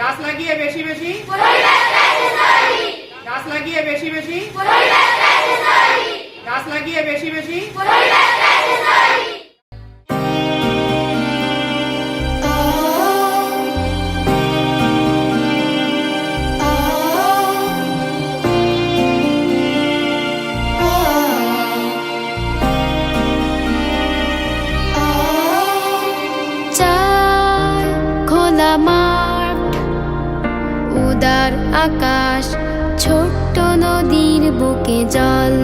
গাছ লাগিয়ে বেশি বেশি। গাছ লাগিয়ে বেশি বেশি। গাছ লাগিয়ে বেশি বেশি। উদার আকাশ ছোট্ট নদীর বুকে জল।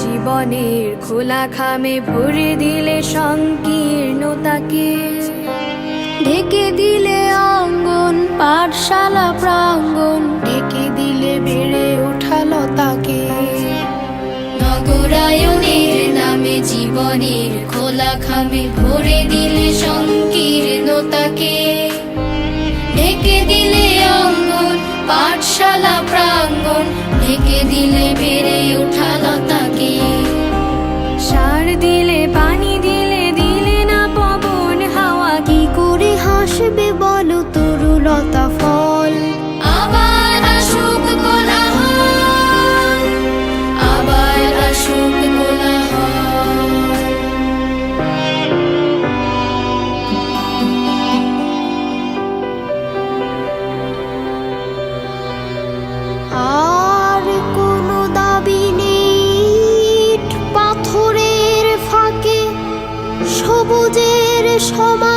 জীবনের খোলা খামে ভরে দিলে সংকীর্ণতাকে। ঢেকে দিলে অঙ্গন, পাঠশালা প্রাঙ্গন ঢেকে দিলে বেড়ে ওঠালো তাকে নগরায়নের নামে জীবনের খোলা খামে ভরে দিলে সংকীর্ণতাকে। ঢেকে দিলে অঙ্গন, পাঠশালা প্রাঙ্গণ, ঢেকে দিলে বেড়ে দিলে সবুজের